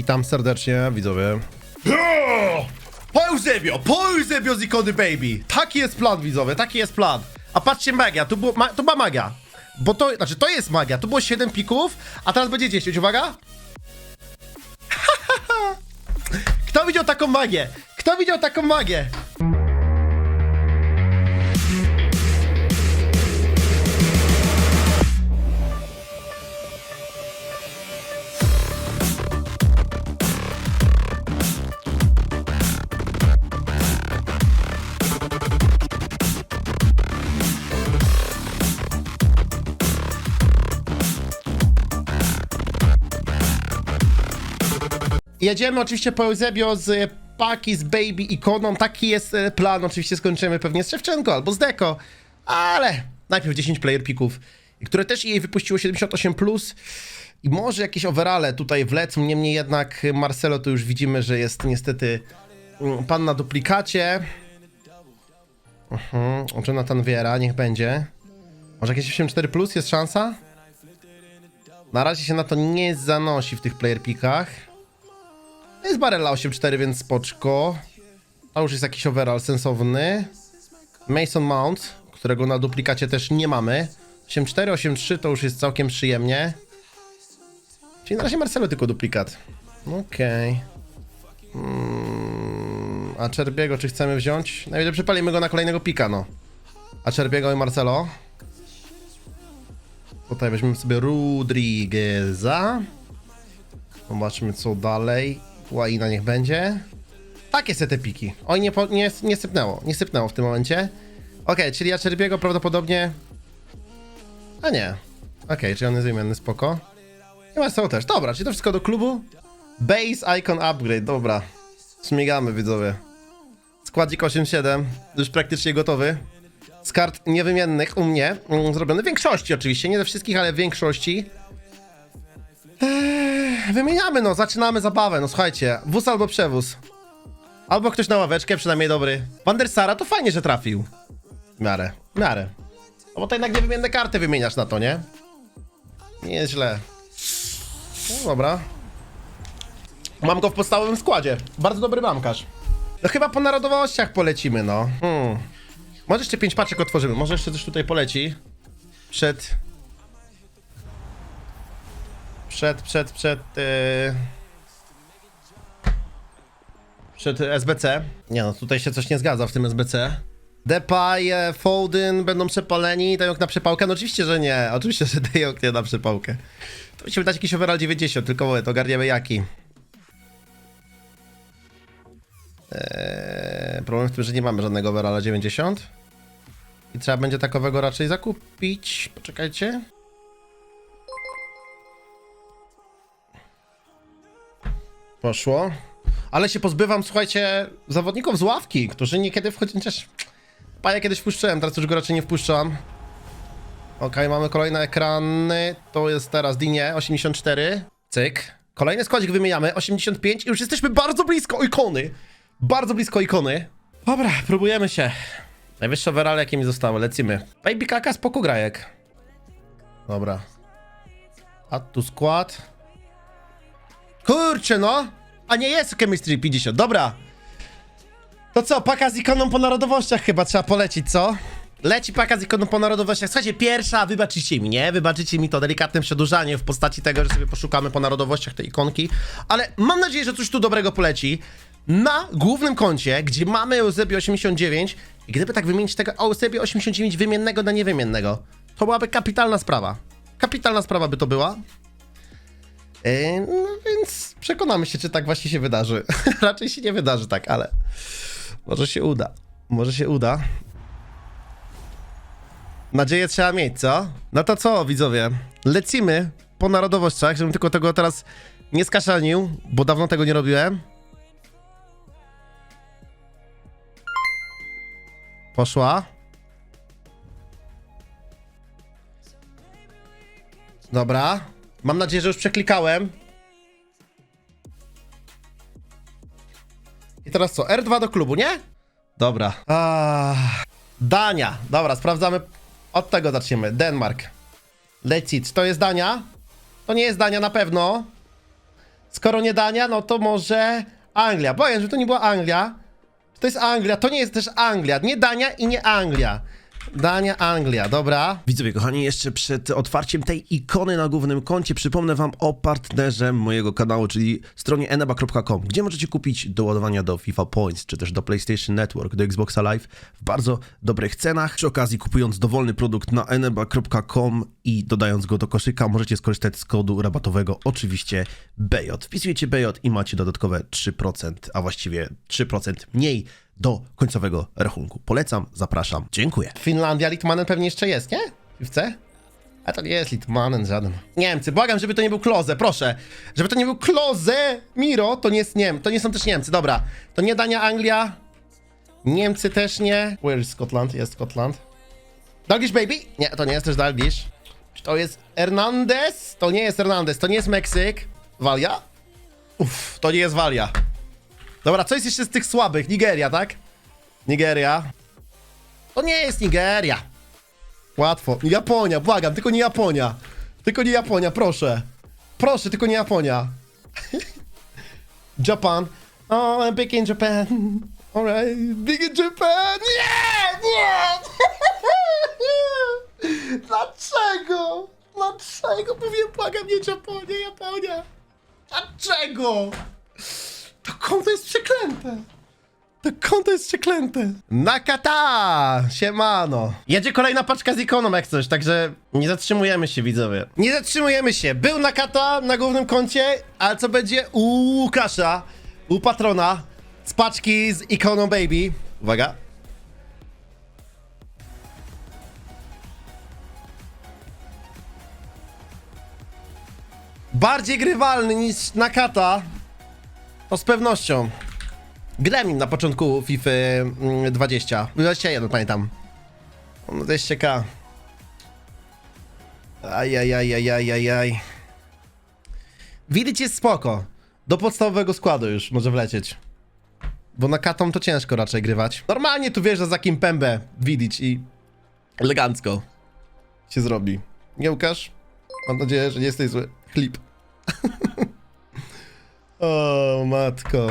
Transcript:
Witam serdecznie, widzowie. Po Eusebio, po Eusebio z ikony baby. Taki jest plan, widzowie, taki jest plan. A patrzcie, magia, tu, było, ma, tu była magia. Bo to, znaczy to jest magia, tu było 7 pików, a teraz będzie 10, uwaga. Kto widział taką magię? Kto widział taką magię? Jedziemy oczywiście po Eusebio z Paki, z Baby ikoną. Taki jest e, plan. Oczywiście skończymy pewnie z Szewczenko albo z Deko, ale najpierw 10 player pików, które też jej wypuściło 78+. Plus. I może jakieś overale tutaj wlecą, niemniej jednak Marcelo to już widzimy, że jest niestety mm, pan na duplikacie. Mhm, Jonathan Viera, niech będzie. Może jakieś 84 plus jest szansa? Na razie się na to nie zanosi w tych player pikach. Jest Barella 8.4, więc spoczko. A już jest jakiś overall sensowny. Mason Mount, którego na duplikacie też nie mamy. 8.4, 8.3 to już jest całkiem przyjemnie. Czyli na razie Marcelo tylko duplikat. Okej. Mm, a Czerbiego czy chcemy wziąć? Najwyżej przepalimy go na kolejnego pika, no. A Czerbiego i Marcelo? Tutaj weźmiemy sobie Rodrigueza. Zobaczmy co dalej. Łaina niech będzie. Takie są te piki. Oj, nie, po, nie, nie sypnęło. Nie sypnęło w tym momencie. Okej, czyli Acerbiego prawdopodobnie... A nie. Okej, czyli on jest wymienny, spoko. I Marcelo też. Dobra, czyli to wszystko do klubu. Base Icon Upgrade, dobra. Śmigamy, widzowie. Składzik 8.7, już praktycznie gotowy. Z kart niewymiennych u mnie, mm, zrobiony w większości oczywiście, nie ze wszystkich, ale w większości. Eee, wymieniamy, no, zaczynamy zabawę, no słuchajcie, wóz albo przewóz. Albo ktoś na ławeczkę, przynajmniej dobry. Van der Sara to fajnie, że trafił. W miarę, w miarę. No bo to jednak niewymienne karty wymieniasz na to, nie? Nie jest źle. No dobra. Mam go w podstawowym składzie. Bardzo dobry mamkarz. No chyba po narodowościach polecimy, no. Hmm. Może jeszcze pięć paczek otworzymy. Może jeszcze coś tutaj poleci. Przed... Przed, przed, przed... Yy... Przed SBC. Nie no, tutaj się coś nie zgadza w tym SBC. Depay, e, Foden będą przepaleni, Dejok na przepałkę? No oczywiście, że nie. Oczywiście, że Dejok nie na przepałkę. To musimy dać jakiś overall 90, tylko mówię, to ogarniemy jaki. Eee, problem w tym, że nie mamy żadnego overalla 90. I trzeba będzie takowego raczej zakupić. Poczekajcie. Poszło. Ale się pozbywam, słuchajcie, zawodników z ławki, którzy niekiedy wchodzą. Chociaż paja kiedyś wpuszczałem, teraz już go raczej nie wpuszczam. Okej, mamy kolejne ekrany. To jest teraz Dinie 84. Cyk. Kolejny składzik wymieniamy 85 i już jesteśmy bardzo blisko ikony. Bardzo blisko ikony. Dobra, próbujemy się. Najwyższe overall jakie mi zostały, lecimy. Baby kaka, spoko grajek. Dobra. A tu skład. Kurczę no! A nie jest chemistry 50, dobra. To co, paka z ikoną po narodowościach chyba trzeba polecić, co? Leci paka z ikoną po narodowościach. Słuchajcie, pierwsza, wybaczycie mi, nie? Wybaczycie mi to delikatne przedłużanie w postaci tego, że sobie poszukamy po narodowościach tej ikonki. Ale mam nadzieję, że coś tu dobrego poleci. Na głównym koncie, gdzie mamy Eusebio 89 i gdyby tak wymienić tego Eusebio 89 wymiennego na niewymiennego, to byłaby kapitalna sprawa. Kapitalna sprawa by to była. Yy, no więc przekonamy się, czy tak właśnie się wydarzy. Raczej się nie wydarzy tak, ale może się uda. Może się uda. Nadzieję trzeba mieć, co? No to co, widzowie? Lecimy po narodowościach, żebym tylko tego teraz nie skaszanił, bo dawno tego nie robiłem. Poszła. Dobra. Mam nadzieję, że już przeklikałem. I teraz co? R2 do klubu, nie? Dobra. Ah, Dania. Dobra, sprawdzamy. Od tego zaczniemy. Denmark. Lecit. To jest Dania? To nie jest Dania na pewno. Skoro nie Dania, no to może Anglia. Powiem, że to nie była Anglia. To jest Anglia, to nie jest też Anglia. Nie Dania i nie Anglia. Dania, Anglia, dobra. Widzowie, kochani, jeszcze przed otwarciem tej ikony na głównym koncie przypomnę wam o partnerze mojego kanału, czyli stronie eneba.com, gdzie możecie kupić doładowania do FIFA Points, czy też do PlayStation Network, do Xboxa Live w bardzo dobrych cenach. Przy okazji, kupując dowolny produkt na eneba.com i dodając go do koszyka, możecie skorzystać z kodu rabatowego, oczywiście BJ. Wpisujecie BJ i macie dodatkowe 3%, a właściwie 3% mniej do końcowego rachunku. Polecam, zapraszam. Dziękuję. Finlandia, Litmanen pewnie jeszcze jest, nie? Piwce? A to nie jest Litmanen żaden. Niemcy, błagam, żeby to nie był Kloze, proszę. Żeby to nie był Kloze, Miro, to nie jest Niem, to nie są też Niemcy, dobra. To nie Dania, Anglia. Niemcy też nie. Where is Scotland? Jest Scotland. Dalgish Baby? Nie, to nie jest też Dalgish. To jest Hernandez? To nie jest Hernandez, to nie jest Meksyk. Walia? Uff, to nie jest Walia. Dobra, co jest jeszcze z tych słabych? Nigeria, tak? Nigeria. To nie jest Nigeria. Łatwo. Japonia, błagam, tylko nie Japonia. Tylko nie Japonia, proszę. Proszę, tylko nie Japonia. Japan. Oh, I'm big in Japan. Alright, big in Japan. Nie! Nie! Dlaczego? Dlaczego? Mówię, błagam, nie Japonia, Japonia. Dlaczego? To konto jest przeklęte. To konto jest przeklęte. Nakata! Siemano. Jedzie kolejna paczka z ikoną jak coś, także nie zatrzymujemy się, widzowie. Nie zatrzymujemy się. Był Nakata na głównym koncie, ale co będzie u Łukasza, u patrona, z paczki z ikoną Baby. Uwaga. Bardziej grywalny niż Nakata. To z pewnością. Gremlin na początku FIFA mm, 20. 21 pamiętam. No 200k. Ajajajajajajaj. Widzieć jest spoko. Do podstawowego składu już może wlecieć. Bo na katą to ciężko raczej grywać. Normalnie tu wjeżdża za kim pębę widzieć i elegancko się zrobi. Nie Łukasz? Mam nadzieję, że nie jesteś zły. Klip. o matko.